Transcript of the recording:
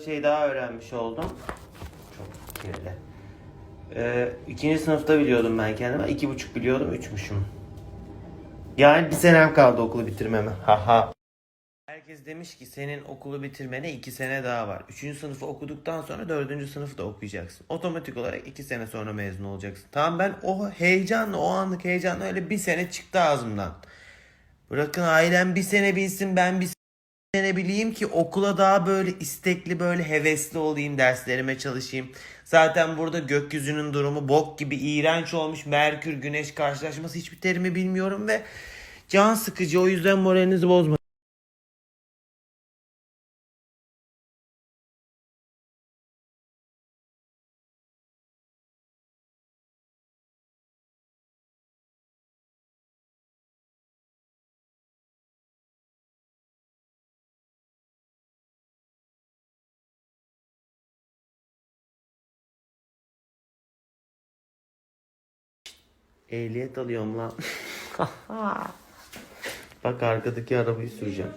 bir şey daha öğrenmiş oldum. Çok kirli. Ee, ikinci sınıfta biliyordum ben kendime. iki buçuk biliyordum, üçmüşüm. Yani bir senem kaldı okulu bitirmeme. Haha. Herkes demiş ki senin okulu bitirmene iki sene daha var. Üçüncü sınıfı okuduktan sonra dördüncü sınıfı da okuyacaksın. Otomatik olarak iki sene sonra mezun olacaksın. Tamam ben o heyecanla, o anlık heyecanla öyle bir sene çıktı ağzımdan. Bırakın ailem bir sene bilsin ben bir sene bileyim ki okula daha böyle istekli böyle hevesli olayım derslerime çalışayım. Zaten burada gökyüzünün durumu bok gibi iğrenç olmuş. Merkür güneş karşılaşması hiçbir terimi bilmiyorum ve can sıkıcı o yüzden moralinizi bozmayın. Ehliyet alıyorum lan. Bak arkadaki arabayı süreceğim.